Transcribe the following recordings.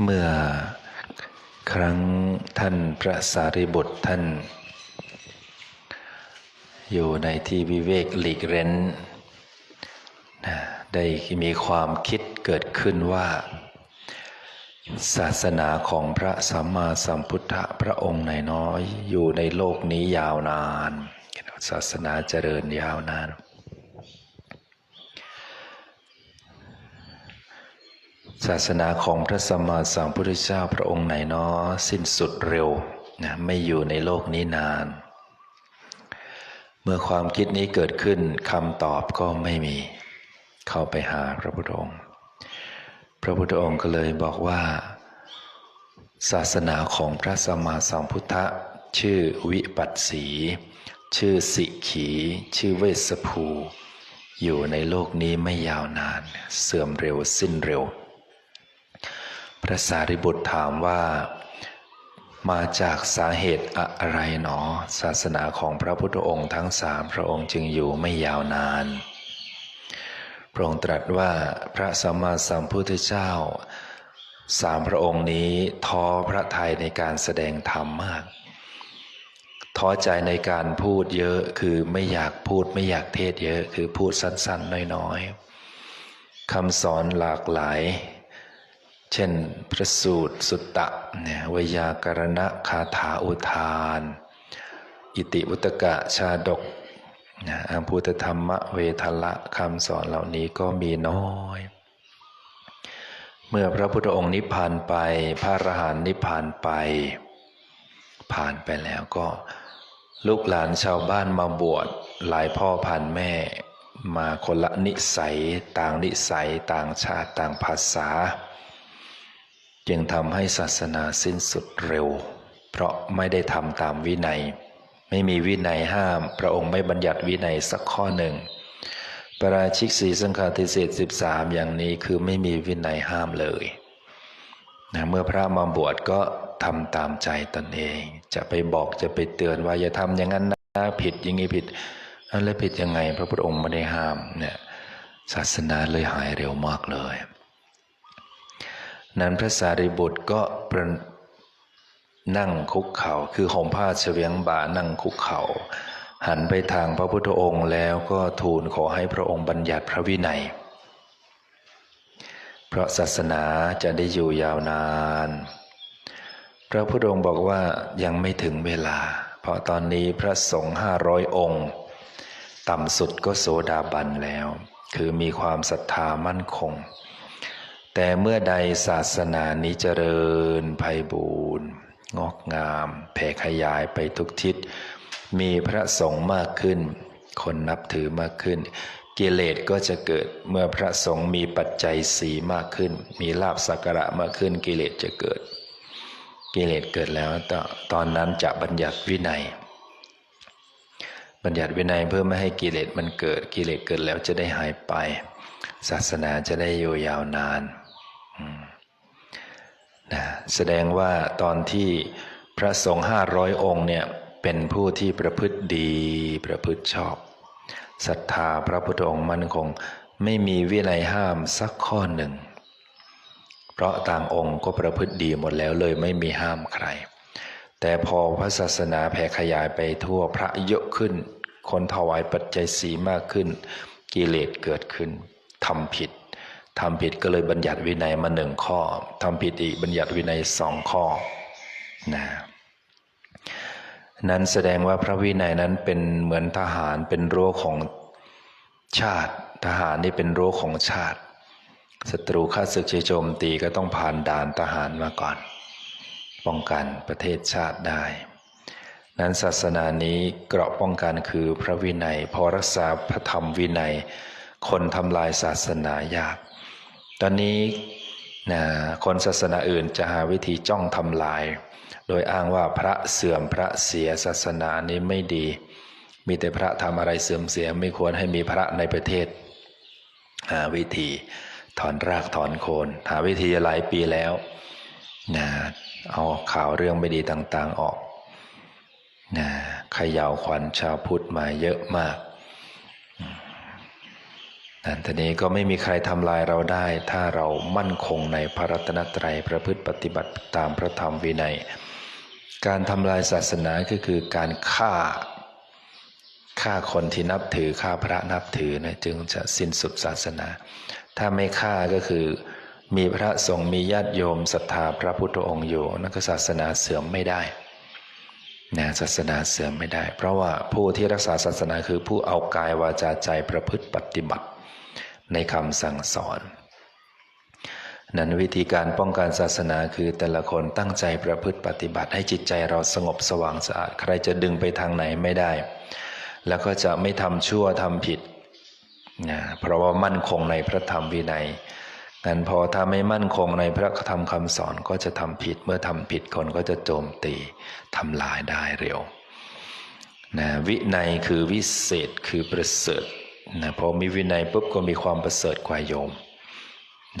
เมื่อครั้งท่านพระสารีบุตรท่าน อยู่ในที่วิเวกหลีกเร้นนะได้มีความคิดเกิดขึ้นว่า ศาสนาของพระสัมมาสัมพุทธพระองค์ในน้อย อยู่ในโลกนี้ยาวนาน ศาสนาเจริญยาวนาน ศาสนาของพระสัมมาสัมพุทธเจ้าพระองค์ไหนเนาะสิ้นสุดเร็วนะไม่อยู่ในโลกนี้นาน เมื่อความคิดนี้เกิดขึ้นคำตอบก็ไม่มี เข้าไปหาพระพุทธองค์ พระพุทธองค์ก็เลยบอกว่า ศาสนาของพระสัมมาสัมพุทธะชื่อวิปัสสี ชื่อสิขี ชื่อเวสภู อยู่ในโลกนี้ไม่ยาวนาน เสื่อมเร็วสิ้นเร็ว พระสารีบุตรถามว่า มาจากสาเหตุอะไรหนอ ศาสนาของพระพุทธองค์ทั้งสามพระองค์จึงอยู่ไม่ยาวนาน พระองค์ตรัสว่าพระสัมมาสัมพุทธเจ้าสามพระองค์นี้ท้อพระทัยในการแสดงธรรมมากท้อใจในการพูดเยอะคือไม่อยากพูดไม่อยากเทศเยอะคือพูดสั้นๆ น้อยๆคำสอนหลากหลาย เช่น พระสูตรสุตตะเนี่ยวยากรณะคาถาอุทาน อิติวุตกะชาดกนะอัมพุทธธรรมเวทละคำสอนเหล่านี้ก็มีน้อย เมื่อพระพุทธองค์นิพพานไป พระอรหันต์นิพพานไป ผ่านไปแล้วก็ ลูกหลานชาวบ้านมาบวชหลายพ่อพันแม่มาคนละนิสัย ต่างนิสัย ต่างชาติต่างภาษา จึงทำให้ศาสนาสิ้นสุดเร็ว เพราะไม่ได้ทำตามวินัย ไม่มีวินัยห้าม พระองค์ไม่บัญญัติวินัยสักข้อหนึ่งปราชิกสีสังฆาทิเศษสิบสามอย่างนี้คือไม่มีวินัยห้ามเลยนะเมื่อพระมาบวชก็ทำตามใจตนเอง จะไปบอกจะไปเตือนว่าอย่าทำอย่างนั้นนะผิดอย่างนี้ผิดแล้วผิดยังไง พระพุทธองค์ไม่ได้ห้ามเนี่ยศาสนาเลยหายเร็วมากเลย นั้นพระสารีบุตรก็ปรนั่งคุกเขา่าคือห่มผ้าเฉวียงบ่านั่งคุกเขา่าหันไปทางพระพุทธองค์แล้วก็ทูลขอให้พระองค์บัญญัติพระวินัย เพราะศาสนาจะได้อยู่ยาวนาน พระพุทธองค์บอกว่ายังไม่ถึงเวลา เพราะตอนนี้พระสงฆ์ห้าร้อยองค์ ต่ำสุดก็โสดาบันแล้ว คือมีความศรัทธามั่นคง แต่เมื่อใดศาสนานี้เจริญไพบูรณ์งอกงาม แผ่ขยายไปทุกทิศ มีพระสงฆ์มากขึ้น คนนับถือมากขึ้น กิเลสก็จะเกิดเมื่อพระสงฆ์มีปัจจัยสีมากขึ้น มีลาบสักการะมากขึ้น กิเลสจะเกิด กิเลสเกิดแล้วตตอนนั้นจะบัญญัติวินัย บัญญัติวินัยเพื่อไม่ให้กิเลสมันเกิด กิเลสเกิดแล้วจะได้หายไป ศาสนาจะได้อยู่ยาวนาน นะแสดงว่าตอนที่พระสงฆ์ห้าร้อยองค์เนี่ยเป็นผู้ที่ประพฤติดีประพฤติชอบศรัทธาพระพุทธองค์มั่นคง ไม่มีวินัยห้ามสักข้อหนึ่ง เพราะต่างองค์ก็ประพฤติดีหมดแล้วเลยไม่มีห้ามใคร แต่พอพระศาสนาแผ่ขยายไปทั่วพระเยอะขึ้น คนถวายปัจจัยสีมากขึ้น กิเลสเกิดขึ้นทำผิด ทำผิดก็เลยบัญญัติวินัยมาหนึ่งข้อทำผิดอีกบัญญัติวินัยสองข้อนะนั้นแสดงว่าพระวินัยนั้นเป็นเหมือนทหารเป็นรั้วของชาติ ทหารนี่เป็นรั้วของชาติศัตรูข้าศึกจะโจมตีก็ต้องผ่านด่านทหารมาก่อน ป้องกันประเทศชาติได้ นั้นศาสนานี้เกราะป้องกันคือพระวินัย พอรักษาพระธรรมวินัย คนทำลายศาสนายาก ตอนนี้นะคนศาสนาอื่นจะหาวิธีจ้องทำลาย โดยอ้างว่าพระเสื่อมพระเสียศาสนานี้ไม่ดี มีแต่พระทำอะไรเสื่อมเสียไม่ควรให้มีพระในประเทศ หาวิธีถอนรากถอนโคน หาวิธีหลายปีแล้วนะเอาข่าวเรื่องไม่ดีต่างๆออกนะขย่าวขวัญชาวพุทธมาเยอะมาก นั่นทีนี้ก็ไม่มีใครทำลายเราได้ ถ้าเรามั่นคงในพระรัตนตรัยประพฤติปฏิบัติตามพระธรรมวินัย การทำลายศาสนาก็คือการฆ่าฆ่าคนที่นับถือฆ่าพระนับถือนะจึงจะสิ้นสุดศาสนา ถ้าไม่ฆ่าก็คือมีพระสงฆ์มีญาติโยมศรัทธาพระพุทธองค์อยู่นั่นก็ศาสนาเสื่อมไม่ได้นะศาสนาเสื่อมไม่ได้ เพราะว่าผู้ที่รักษาศาสนาคือผู้เอากายวาจาใจประพฤติปฏิบัติ ในคำสั่งสอน นั้นวิธีการป้องกันศาสนาคือแต่ละคนตั้งใจประพฤติปฏิบัติให้จิตใจเราสงบสว่างสะอาด ใครจะดึงไปทางไหนไม่ได้ แล้วก็จะไม่ทำชั่วทำผิดนะเพราะว่ามั่นคงในพระธรรมวินัยงั้นพอถ้าไม่มั่นคงในพระธรรมคำสอนก็จะทำผิด เมื่อทำผิดคนก็จะโจมตีทำลายได้เร็วนะวินัยคือวิเศษคือประเสริฐ นะพอมีวินัยปุ๊บก็มีความประเสริฐกว่าโยม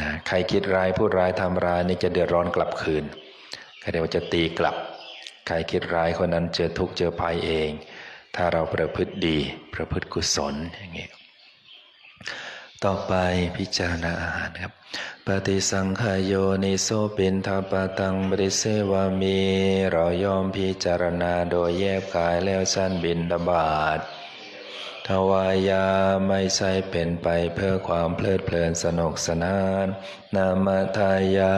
นะใครคิดร้ายพูดร้ายทำร้ายนี่จะเดือดร้อนกลับคืนก็เรียวจะตีกลับ ใครคิดร้ายคนนั้นเจอทุกข์เจอภัยเอง ถ้าเราประพฤติดีประพฤติกุศลอย่างนี้ต่อไปพิจารณาอาหารครับ ปฏิสังขายโยนิโสปินทาปตังบริเสวามี เรายอมพิจารณาโดยแยบกายแล้วชั้นบินดาบาด ทวายาไม่ใช่เป็นไปเพื่อความเพลิดเพลินสนุกสนาน นามทายา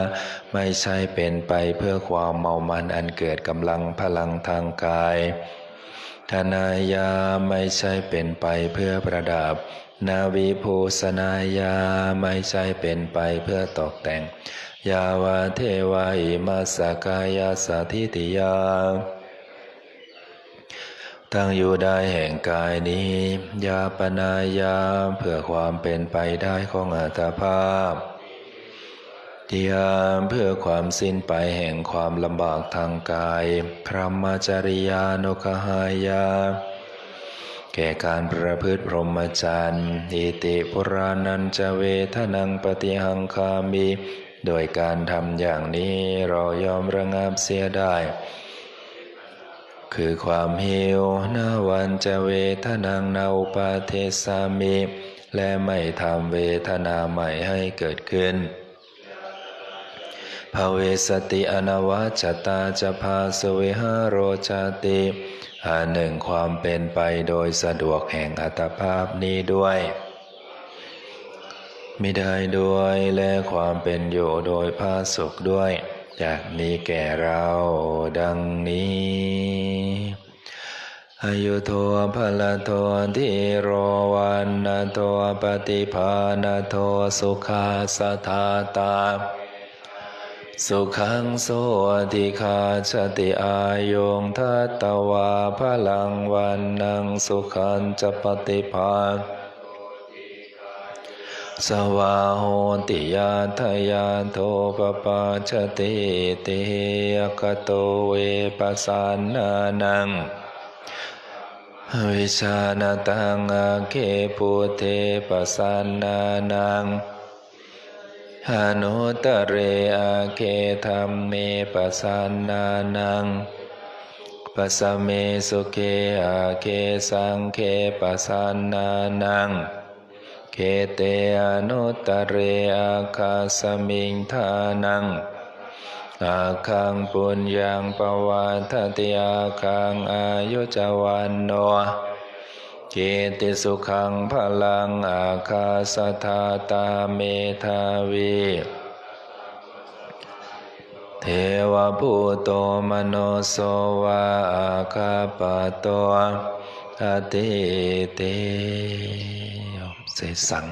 ไม่ใช่เป็นไปเพื่อความเมามันอันเกิดกำลังพลังทางกาย ธนายาไม่ใช่เป็นไปเพื่อประดับ นาวิภูสนายาไม่ใช่เป็นไปเพื่อตกแต่ง ยาวาเทวาอิมาสกายาสาธิติยา ตั้งอยู่ได้แห่งกายนี้ ยาปนายาเพื่อความเป็นไปได้ของอัตภาพยามเพื่อความสิ้นไปแห่งความลำบากทางกายพระมจริยานุกหายา แก่การประพฤติพรหมจรรย์อิติปุรานันจะเวทนังปฏิหังคามี โดยการทำอย่างนี้เรายอมระงับเสียได้ คือความหิวนาวันจะเวทนังนาอุปาเทสามีและไม่ทำเวทนาใหม่ให้เกิดขึ้นภเวสติอนวัจตาจะพาสเวหาโรจาติอันหนึ่งความเป็นไปโดยสะดวกแห่งอัตภาพนี้ด้วยมิได้ด้วยและความเป็นอยู่โดยพาสุขด้วย จากนี้แก่เราดังนี้อายุโทภลโททิโรวันนาโทปฏิภาณโทสุขาสทาตา สุขังโสติคาชติอายงทัตตวาพลังวันนังสุขันจะปฏิภาณ สวาโหติยาทยาโทปปาชติติยกโตเวปัสสานานังวิชาณตังอาเคปุเทปัสสานานังหานุตเรอาเคธรรมเมปัสสานานังปัสเมสุเคอาเคสังเคปัสสานานัง เคเตอนุตเรอาคาสมิงทานังอาคังปุญญังปวัตติอาคังอายุจวันโนเกติสุขังพลังอาคาสธาตาเมทาวีเทวภูโตมโนโสวาอาคาปโตอติเต เสสัง